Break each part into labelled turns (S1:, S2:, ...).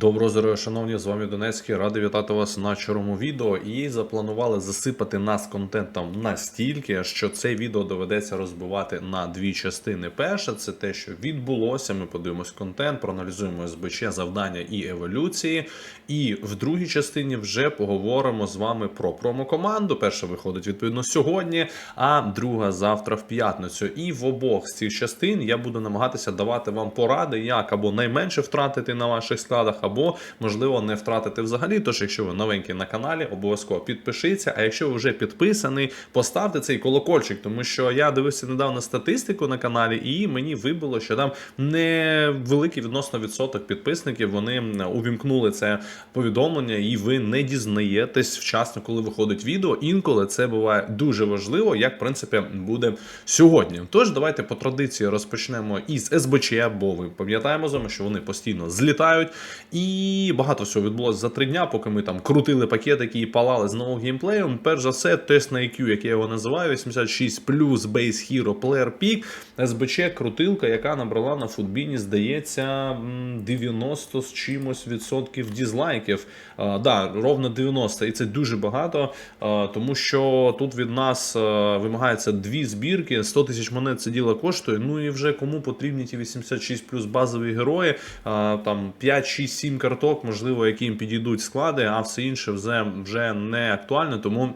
S1: Доброго здоров'я, шановні, з вами Донецький. Радий вітати вас на чорному відео. І запланували засипати нас контентом настільки, що це відео доведеться розбивати на дві частини. Перша це те, що відбулося. Ми подивимось контент, проаналізуємо СБЧ, завдання і еволюції. І в другій частині вже поговоримо з вами про промокоманду. Перша виходить відповідно сьогодні, а друга завтра в п'ятницю. І в обох з цих частин я буду намагатися давати вам поради, як або найменше втратити на ваших складах, або можливо не втратити взагалі. Тож, якщо ви новенький на каналі, обов'язково підпишіться. А якщо ви вже підписаний, поставте цей колокольчик, тому що я дивився недавно статистику на каналі, і мені вибило, що там невеликий відносно відсоток підписників. Вони увімкнули це повідомлення, і ви не дізнаєтесь вчасно, коли виходить відео. Інколи це буває дуже важливо, як в принципі буде сьогодні. Тож давайте по традиції розпочнемо із СБЧ, бо ви пам'ятаємо з вами, що вони постійно злітають. І багато всього відбулося за три дня, поки ми там крутили пакетики і палали з нового геймплею. Перш за все, тест на IQ, як я його називаю, 86 плюс Base Hero Player Peak, СБЧ крутилка, яка набрала на футбіні, здається, 90 з чимось відсотків дізлайків. А, да, ровно 90, і це дуже багато, а, тому що тут від нас а, вимагається дві збірки, 100 тисяч монет це діло коштує. Ну і вже кому потрібні ті 86 плюс базові герої, а, там 5, 6, 7 карток, можливо, яким підійдуть склади, а все інше вже, вже не актуально, тому.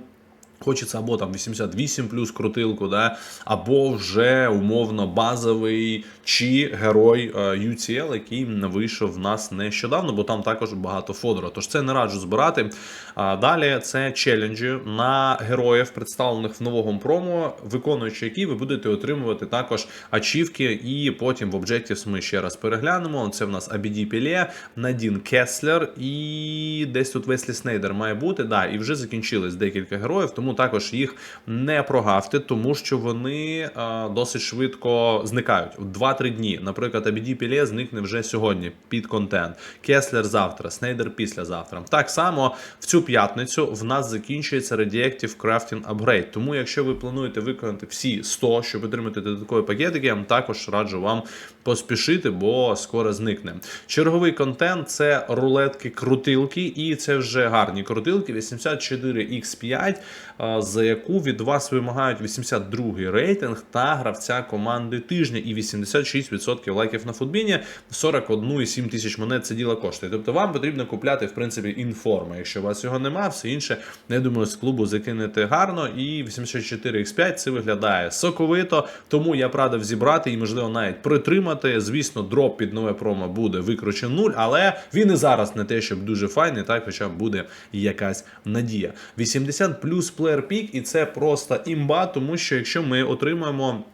S1: Хочеться або там 88 плюс крутилку, да, або вже умовно базовий чи герой е, UCL, який вийшов в нас нещодавно, бо там також багато фодора. Тож це не раджу збирати. Далі це челенджі на героїв, представлених в новому промо, виконуючи які ви будете отримувати також ачівки, і потім в Objectives ми ще раз переглянемо. Це в нас Абіді Пілє, Надін Кеслер і десь тут Веслі Снейдер має бути. Да, і вже закінчились декілька героїв, тому також їх не прогавте, тому що вони а, досить швидко зникають в 2-3 дні. Наприклад, Абіді Пілє зникне вже сьогодні під контент. Кеслер завтра, Снейдер післязавтра. Так само в цю п'ятницю в нас закінчується Radioactive Crafting Upgrade. Тому, якщо ви плануєте виконати всі 100, щоб отримати додаткові пакетики, я також раджу вам поспішити, бо скоро зникне. Черговий контент це рулетки крутилки, і це вже гарні крутилки 84X5, за яку від вас вимагають 82 рейтинг та гравця команди тижня і 86% лайків на футбіні, 41,7 тисяч монет це діло коштує. Тобто вам потрібно купляти в принципі інформа. Якщо у вас його немає, все інше, я думаю, з клубу закинете гарно. І 84X5 це виглядає соковито, тому я б радив зібрати і, можливо, навіть притримати. Звісно, дроп під нове промо буде викручен нуль, але він і зараз не те, щоб дуже файний, так хоча буде якась надія. 80 плюс плеєр пік, і це просто імба, тому що якщо ми отримаємо.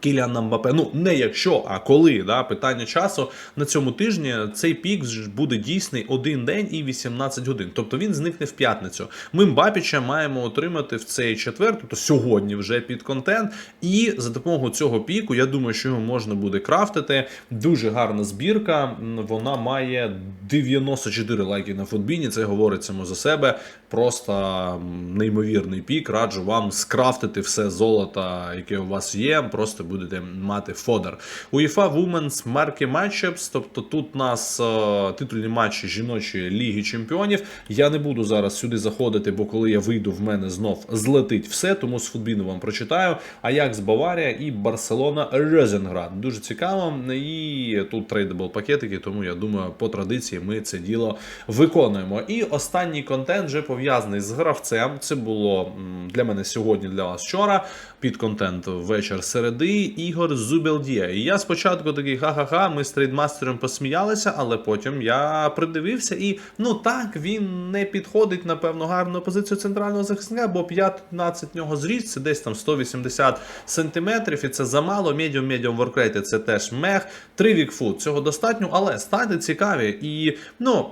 S1: Кіліана Мбапе, ну не якщо, а коли да, питання часу на цьому тижні цей пік буде дійсний один день і 18 годин. Тобто він зникне в п'ятницю. Ми Мбапіча маємо отримати в цей четвер, тобто сьогодні вже під контент. І за допомогою цього піку, я думаю, що його можна буде крафтити. Дуже гарна збірка. Вона має 94 лайки на футбіні. Це говорить само за себе. Просто неймовірний пік. Раджу вам скрафтити все золото, яке у вас є. Просто будете мати фодер. UEFA Women's Market Matchups, тобто тут у нас е, титульні матчі жіночої ліги чемпіонів. Я не буду зараз сюди заходити, бо коли я вийду, в мене знов злетить все, тому з футбіну вам прочитаю. Аякс Баварія і Барселона Резенград. Дуже цікаво. І тут трейдабл пакетики, тому я думаю, по традиції ми це діло виконуємо. І останній контент вже пов'язаний з гравцем. Це було для мене сьогодні, для вас вчора. Під контент вечір середи. Ігор Зубелдія. І я спочатку такий ха-ха-ха, ми з трейдмастером посміялися, але потім я придивився і ну так, він не підходить, напевно, гарну позицію центрального захисника, бо 15 нього зріст, це десь там 180 сантиметрів, і це замало. Медіум, медіум воркрейти це теж мех. Три вікфут, цього достатньо, але стати цікаві. І ну.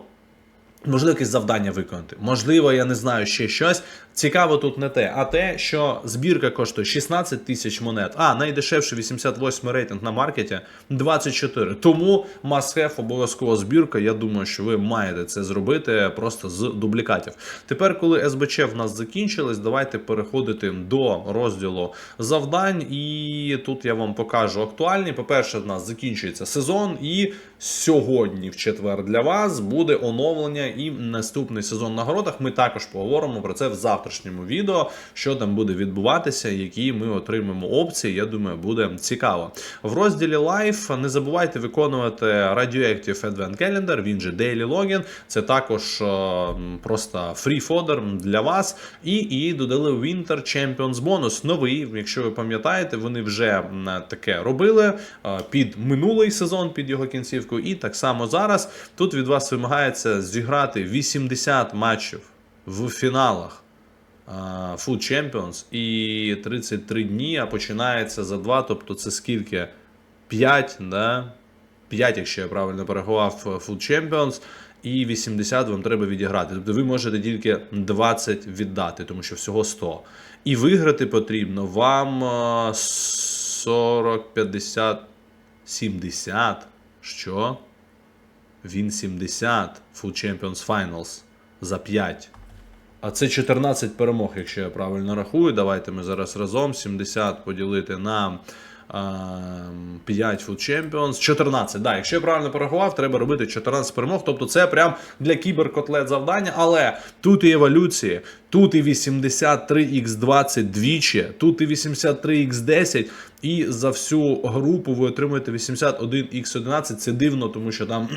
S1: Можливо, якесь завдання виконати. Можливо, я не знаю ще щось. Цікаво тут не те, а те, що збірка коштує 16 тисяч монет, а найдешевший 88 рейтинг на маркеті 24. Тому must have обов'язково збірка. Я думаю, що ви маєте це зробити просто з дублікатів. Тепер, коли СБЧ в нас закінчились, давайте переходити до розділу завдань. І тут я вам покажу актуальні. По-перше, в нас закінчується сезон, і сьогодні, в четвер, для вас буде оновлення і наступний сезон на городах. Ми також поговоримо про це в завтрашньому відео, що там буде відбуватися, які ми отримаємо опції. Я думаю, буде цікаво. В розділі Life не забувайте виконувати Radioactive Advent Calendar, він же Daily Login. Це також е, просто фрі фодер для вас. І, і додали Winter Champions бонус. Новий, якщо ви пам'ятаєте, вони вже таке робили е, під минулий сезон, під його кінцівку. І так само зараз тут від вас вимагається зіграти 80 матчів в фіналах. Food Champions і 33 дні, а починається за 2, тобто це скільки? 5, да? 5, якщо я правильно порахував Food Champions, і 80 вам треба відіграти. Тобто ви можете тільки 20 віддати, тому що всього 100. І виграти потрібно вам 40, 50, 70. Що? Він 70 Food Champions Finals за 5. А це 14 перемог, якщо я правильно рахую. Давайте ми зараз разом 70 поділити на 5 Food Champions. 14. Да, якщо я правильно порахував, треба робити 14 перемог. Тобто це прям для кіберкотлет завдання. Але тут і еволюції, тут і 83x20 двічі, тут і 83x10. І за всю групу ви отримуєте 81x11. Це дивно, тому що там.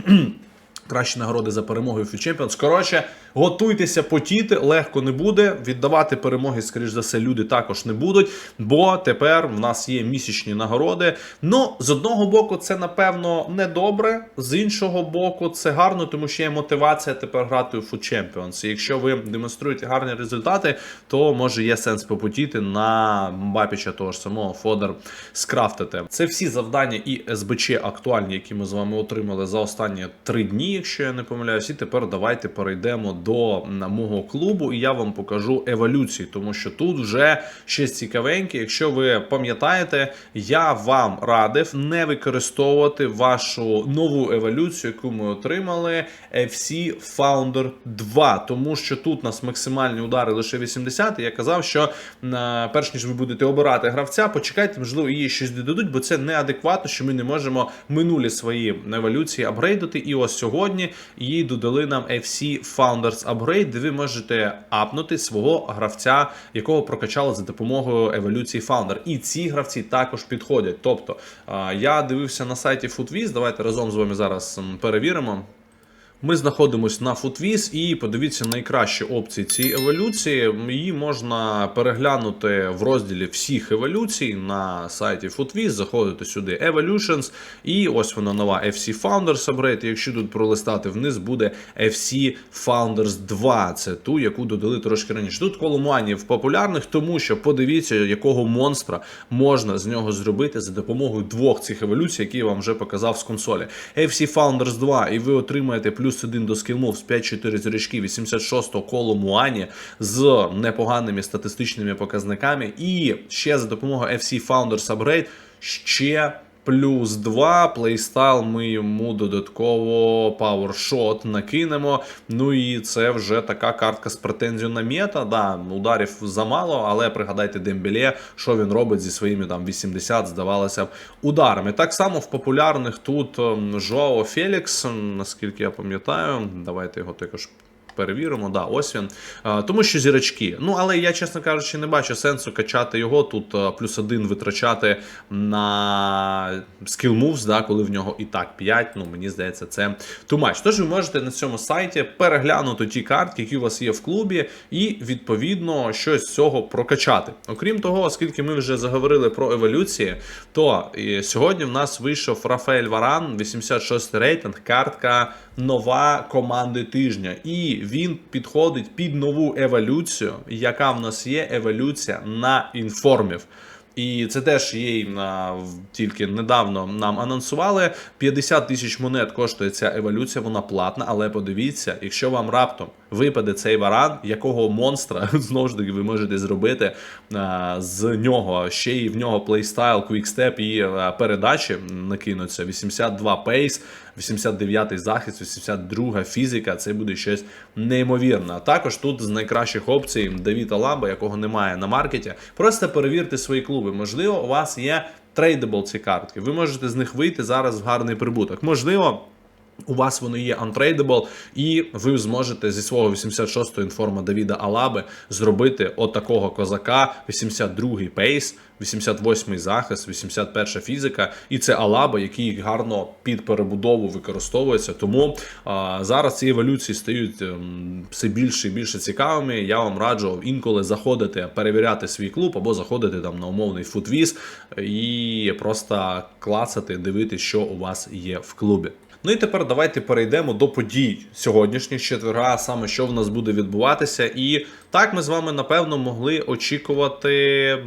S1: Кращі нагороди за перемогою в Champions. Коротше, готуйтеся потіти, легко не буде. Віддавати перемоги, скоріш за все, люди також не будуть, бо тепер в нас є місячні нагороди. Ну, з одного боку, це напевно не добре, з іншого боку, це гарно, тому що є мотивація тепер грати у Food Champions. І якщо ви демонструєте гарні результати, то може є сенс попотіти на Мбапіча того ж самого Фодер скрафтити. Це всі завдання і СБЧ актуальні, які ми з вами отримали за останні три дні, якщо я не помиляюсь. І тепер давайте перейдемо до мого клубу, і я вам покажу еволюції, тому що тут вже щось цікавеньке. Якщо ви пам'ятаєте, я вам радив не використовувати вашу нову еволюцію, яку ми отримали, FC Founder 2, тому що тут нас максимальні удари лише 80. І я казав, що перш ніж ви будете обирати гравця, почекайте, можливо, її щось додадуть, бо це неадекватно, що ми не можемо минулі свої еволюції апгрейдити. І ось сьогодні їй додали нам FC Founders Upgrade, де ви можете апнути свого гравця, якого прокачали за допомогою еволюції Founder. І ці гравці також підходять. Тобто я дивився на сайті FootWiz, давайте разом з вами зараз перевіримо. Ми знаходимося на FootWiz і подивіться найкращі опції цієї еволюції. Її можна переглянути в розділі всіх еволюцій на сайті FootWiz. Заходите сюди Evolutions, і ось вона нова FC Founders Upgrade. Якщо тут пролистати вниз, буде FC Founders 2. Це ту, яку додали трошки раніше. Тут коломанів популярних, тому що подивіться, якого монстра можна з нього зробити за допомогою двох цих еволюцій, які я вам вже показав з консолі. FC Founders 2, і ви отримаєте плюс 1 до скілмов з 5-4 зірочки 86-го коло Муані з непоганими статистичними показниками. І ще за допомогою FC Founders Upgrade ще плюс 2 плейстайл ми йому додатково PowerShot накинемо. Ну і це вже така картка з претензією на мета. Да, ударів замало, але пригадайте Дембеле, що він робить зі своїми там 80, здавалося б, ударами. Так само в популярних тут ем, Жоао Фелікс, наскільки я пам'ятаю, давайте його також. Перевіримо, да, ось він. Тому що зірочки. Ну, але я, чесно кажучи, не бачу сенсу качати його. Тут плюс один витрачати на skill moves, да, коли в нього і так 5. Ну, мені здається, це too much. Тож ви можете на цьому сайті переглянути ті картки, які у вас є в клубі, і відповідно щось з цього прокачати. Окрім того, оскільки ми вже заговорили про еволюції, то сьогодні в нас вийшов Рафаель Варан, 86 рейтинг, картка нова команди тижня. І він підходить під нову еволюцію, яка в нас є еволюція на інформів. І це теж їй тільки недавно нам анонсували. 50 тисяч монет коштує ця еволюція, вона платна, але подивіться, якщо вам раптом випаде цей варан, якого монстра знову ж таки ви можете зробити а, з нього. Ще й в нього плейстайл, квікстеп і а, передачі накинуться. 82 пейс, 89 захист, 82 фізика. Це буде щось неймовірне. А також тут з найкращих опцій Давід Аламба, якого немає на маркеті. Просто перевірте свої клуби. Можливо, у вас є трейдабл ці картки. Ви можете з них вийти зараз в гарний прибуток. Можливо. У вас вони є untradeable, і ви зможете зі свого 86-го інформа Давіда Алаби зробити отакого козака, 82-й пейс, 88-й захист, 81 фізика, і це Алаба, який гарно під перебудову використовується. Тому а, зараз ці еволюції стають ем, все більше і більше цікавими. Я вам раджу інколи заходити, перевіряти свій клуб або заходити там на умовний футвіз і просто клацати, дивитися, що у вас є в клубі. Ну і тепер давайте перейдемо до подій сьогоднішніх четверга, саме що в нас буде відбуватися. І так ми з вами напевно могли очікувати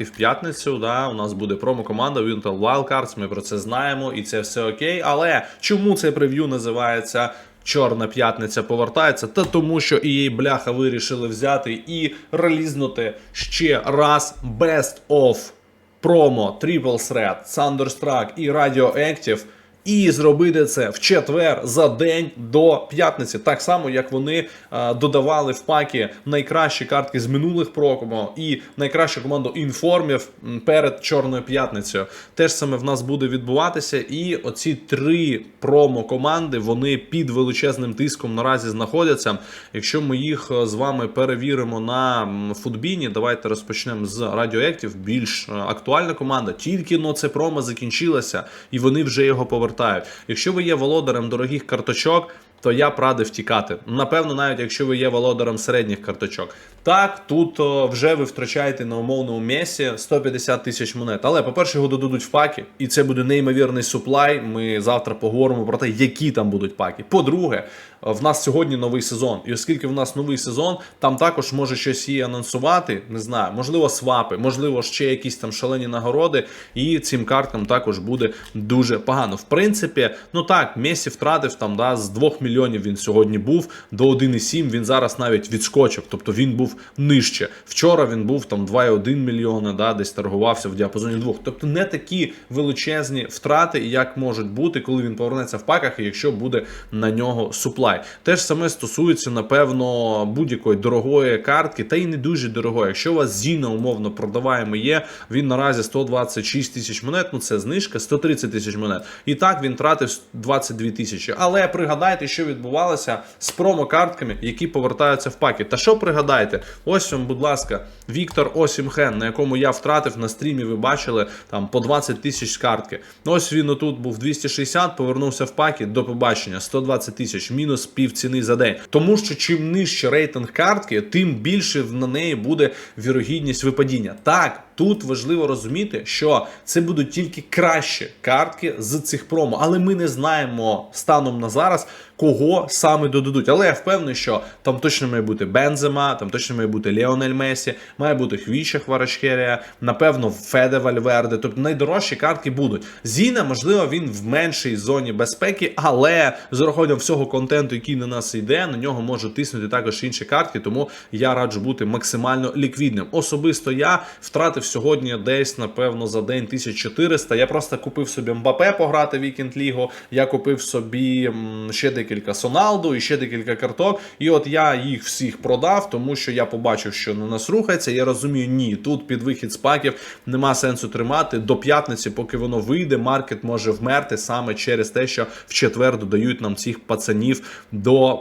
S1: промо-картки в п'ятницю. Да? У нас буде промо-команда Winter Wildcards, Ми про це знаємо, і це все окей. Але чому це прев'ю називається? Чорна п'ятниця повертається, та тому, що її бляха вирішили взяти і релізнути ще раз Best of промо Triple Threat, Thunderstruck і Radioactive і зробити це в четвер за день до п'ятниці, так само як вони е, додавали в пакі найкращі картки з минулих прокомо і найкращу команду інформів перед чорною п'ятницею. Теж саме в нас буде відбуватися. І оці три промо команди вони під величезним тиском наразі знаходяться. Якщо ми їх е, з вами перевіримо на футбіні, давайте розпочнемо з Radioactive, більш е, актуальна команда. Тільки но це промо закінчилося, і вони вже його повертають повертають. Якщо ви є володарем дорогих карточок, то я б радив тікати. Напевно, навіть якщо ви є володарем середніх карточок. Так, тут о, вже ви втрачаєте на умовному месі 150 тисяч монет. Але, по-перше, його додадуть в паки, і це буде неймовірний суплай. Ми завтра поговоримо про те, які там будуть паки. По-друге, в нас сьогодні новий сезон. І оскільки в нас новий сезон, там також може щось і анонсувати. Не знаю, можливо, свапи, можливо, ще якісь там шалені нагороди. І цим карткам також буде дуже погано. В принципі, ну так, Месі втратив там да, з 2 мільйонів він сьогодні був до 1,7. Він зараз навіть відскочив, тобто він був нижче. Вчора він був там 2,1 мільйона, да, десь торгувався в діапазоні 2. Тобто не такі величезні втрати, як можуть бути, коли він повернеться в паках, і якщо буде на нього суплай. Теж саме стосується, напевно, будь-якої дорогої картки, та й не дуже дорогої. Якщо у вас Зіна умовно продаваємо є, він наразі 126 тисяч монет, ну це знижка, 130 тисяч монет. І так він тратив 22 тисячі. Але пригадайте, що відбувалося з промо-картками, які повертаються в паки. Та що пригадайте? Ось вам, будь ласка, Віктор Осімхен, на якому я втратив на стрімі, ви бачили там по 20 тисяч картки. Ось він отут був 260, повернувся в паки до побачення 120 тисяч, мінус пів ціни за день. Тому що чим нижче рейтинг картки, тим більше на неї буде вірогідність випадіння. Так. Тут важливо розуміти, що це будуть тільки кращі картки з цих промо, але ми не знаємо станом на зараз, кого саме додадуть. Але я впевнений, що там точно має бути Бензема, там точно має бути Леонель Месі, має бути Хвіча Хварачхерія, напевно, Феде Вальверде. Тобто найдорожчі картки будуть. Зіна, можливо, він в меншій зоні безпеки, але з урахуванням всього контенту, який на нас йде, на нього можуть тиснути також інші картки. Тому я раджу бути максимально ліквідним. Особисто я втратив сьогодні десь, напевно, за день 1400. Я просто купив собі Мбапе пограти Вікенд Лігу. Я купив собі ще декілька Соналду і ще декілька карток. І от я їх всіх продав, тому що я побачив, що на нас рухається. Я розумію, ні, тут під вихід з паків нема сенсу тримати до п'ятниці, поки воно вийде. Маркет може вмерти саме через те, що в четвер додають нам цих пацанів до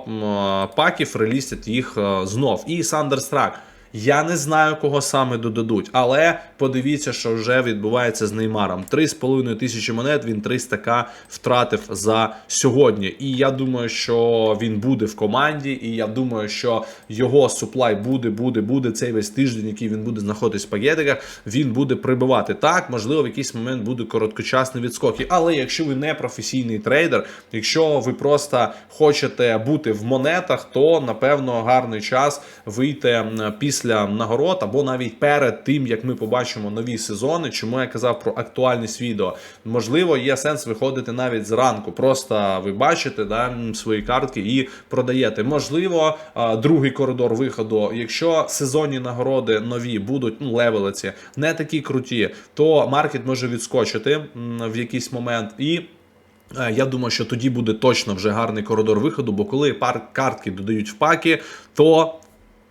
S1: паків, релістять їх е, знов. І Сандерстрак. Я не знаю, кого саме додадуть, але подивіться, що вже відбувається з Неймаром. 3,5 тисячі монет він 300к втратив за сьогодні. І я думаю, що він буде в команді, і я думаю, що його суплай буде, буде, буде цей весь тиждень, який він буде знаходитись в пакетиках, він буде прибивати. Так, можливо, в якийсь момент буде короткочасний відскок. Але якщо ви не професійний трейдер, якщо ви просто хочете бути в монетах, то напевно гарний час вийти після після нагород, або навіть перед тим, як ми побачимо нові сезони. Чому я казав про актуальність відео? Можливо, є сенс виходити навіть зранку. Просто ви бачите да, свої картки і продаєте. Можливо, другий коридор виходу. Якщо сезонні нагороди нові будуть ну, левелиці, не такі круті, то маркет може відскочити в якийсь момент і. Е, Я думаю, що тоді буде точно вже гарний коридор виходу, бо коли пар картки додають в паки, то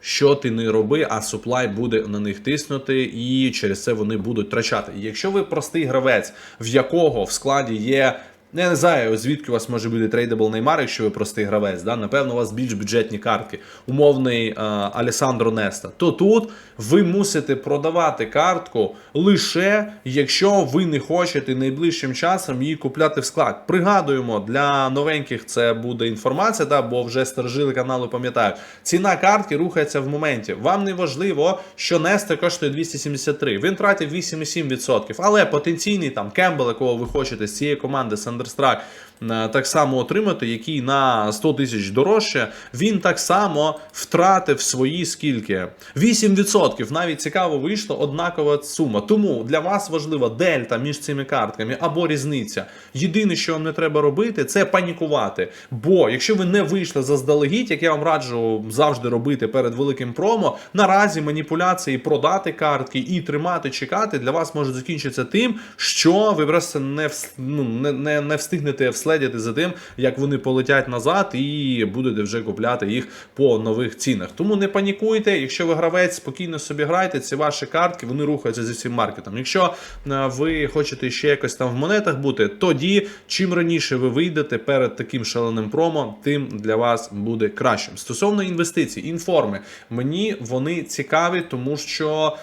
S1: що ти не роби, а суплай буде на них тиснути, і через це вони будуть втрачати. Якщо ви простий гравець, в якого в складі є. Ну, Я не знаю, звідки у вас може бути трейдабл Неймар, якщо ви простий гравець. Да? Напевно, у вас більш бюджетні картки, умовний е, Алесандро Неста. То тут ви мусите продавати картку лише якщо ви не хочете найближчим часом її купляти в склад. Пригадуємо, для новеньких це буде інформація, да, бо вже старожили каналу пам'ятають. Ціна картки рухається в моменті. Вам не важливо, що Неста коштує 273. Він тратив 8,7%. Але потенційний там Кембл, якого ви хочете з цієї команди Сандерстрак, е, так само отримати, який на 100 тисяч дорожче, він так само втратив свої скільки? 8%. Навіть цікаво вийшло однакова сума. Тому для вас важлива дельта між цими картками або різниця. Єдине, що вам не треба робити, це панікувати. Бо якщо ви не вийшли заздалегідь, як я вам раджу завжди робити перед великим промо, наразі маніпуляції продати картки і тримати, чекати для вас можуть закінчитися тим, що ви просто не ну, не, не, не встигнете вследіти за тим, як вони полетять назад, і будете вже купляти їх по нових цінах. Тому не панікуйте. Якщо ви гравець, спокійно собі грайте. Ці ваші картки вони рухаються зі всім маркетом. Якщо е, ви хочете ще якось там в монетах бути, тоді чим раніше ви вийдете перед таким шаленим промо, тим для вас буде кращим. Стосовно інвестицій, інформи, мені вони цікаві, тому що.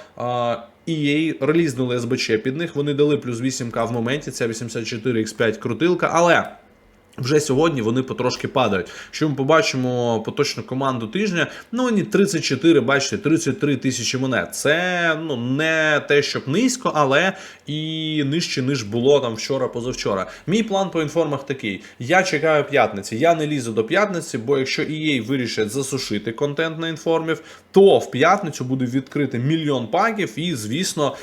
S1: EA релізнули СБЧ під них. Вони дали плюс 8К в моменті. Це 84X5 крутилка, але. Вже сьогодні вони потрошки падають. Що ми побачимо поточну команду тижня, ну вони 34, бачите, 33 тисячі монет. Це ну не те, щоб низько, але і нижче, ніж було там вчора, позавчора. Мій план по інформах такий: я чекаю п'ятниці. Я не лізу до п'ятниці, бо якщо EA вирішать засушити контент на інформів, то в п'ятницю буде відкрити мільйон паків, і звісно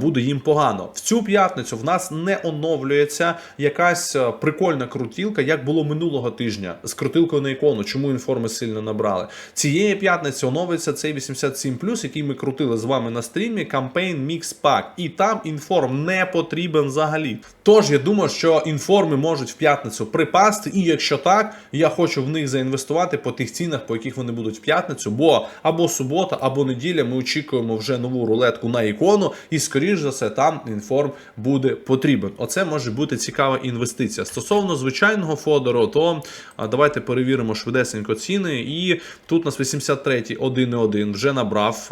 S1: буде їм погано. В цю п'ятницю в нас не оновлюється якась е, прикольна крутілка, як було минулого тижня з крутилкою на ікону. Чому інформи сильно набрали? Цієї п'ятниці оновиться цей 87 який ми крутили з вами на стрімі. Campaign Mix Pack. І там інформ не потрібен взагалі. Тож я думаю, що інформи можуть в п'ятницю припасти, і якщо так, я хочу в них заінвестувати по тих цінах, по яких вони будуть в п'ятницю, бо або субота, або неділя ми очікуємо вже нову рулетку на ікону, і скоріш за все там інформ буде потрібен. Оце може бути цікава інвестиція. Стосовно звичайного фодору, то давайте перевіримо швидесенько ціни. І тут у нас 83-й 1,1 вже набрав.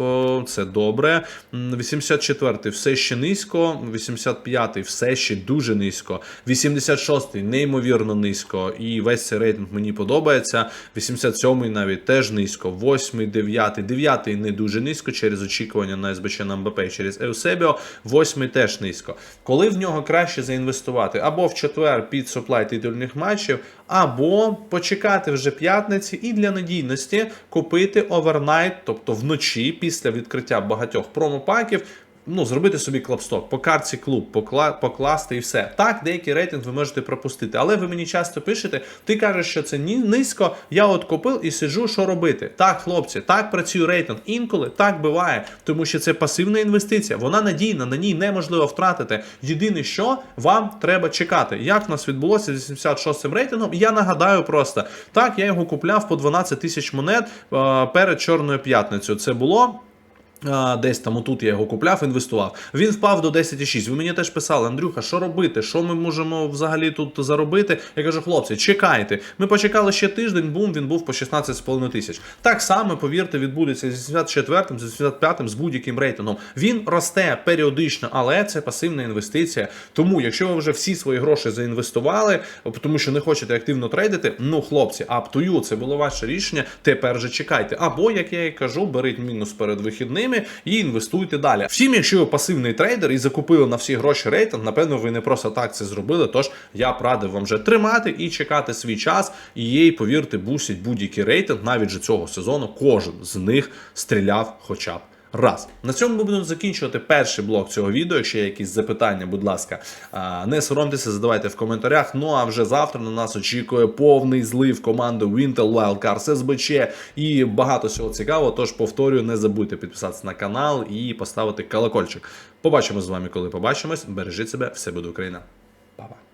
S1: Це добре. 84-й все ще низько. 85-й все ще дуже низько. 86-й неймовірно низько. І весь цей рейтинг мені подобається. 87-й навіть теж низько. 8-й, 9-й, 9-й не дуже низько через очікування на СБЧ на МБП і через Еусебіо. 8-й теж низько. Коли в нього краще заінвестувати або в четвер під суплай титульних матчів, або почекати вже п'ятниці і для надійності купити овернайт, тобто вночі після відкриття багатьох промопаків. Ну, зробити собі клапсток, по картці клуб, покла- покласти і все. Так, деякий рейтинг ви можете пропустити. Але ви мені часто пишете, ти кажеш, що це низько. Я от купив і сиджу, що робити. Так, хлопці, так працює рейтинг. Інколи так буває, тому що це пасивна інвестиція. Вона надійна, на ній неможливо втратити. Єдине, що вам треба чекати. Як в нас відбулося з 86-м рейтингом, я нагадаю просто так, я його купляв по 12 тисяч монет е, перед Чорною п'ятницею. Це було. Десь там отут я його купляв, інвестував. Він впав до 10,6. Ви мені теж писали, Андрюха, що робити? Що ми можемо взагалі тут заробити? Я кажу, хлопці, чекайте. Ми почекали ще тиждень, бум, він був по 16,5 тисяч. Так само, повірте, відбудеться з 84-м, з 85-м, з будь-яким рейтингом. Він росте періодично, але це пасивна інвестиція. Тому, якщо ви вже всі свої гроші заінвестували, тому що не хочете активно трейдити, ну хлопці, you, це було ваше рішення. Тепер же чекайте. Або, як я і кажу, беріть мінус перед вихідним. Ними і інвестуйте далі. Втім, якщо ви пасивний трейдер і закупили на всі гроші рейтинг, напевно, ви не просто так це зробили. Тож я б радив вам вже тримати і чекати свій час. І їй, повірте, бусять будь-який рейтинг, навіть же цього сезону, кожен з них стріляв хоча б. Раз на цьому ми будемо закінчувати перший блок цього відео. Є якісь запитання, будь ласка, не соромтеся, задавайте в коментарях. Ну а вже завтра на нас очікує повний злив команди Wintel Wildcards СБЧ і багато всього цікавого. Тож повторюю, не забудьте підписатися на канал і поставити колокольчик. Побачимось з вами, коли побачимось. Бережіть себе, все буде Україна. Па-па.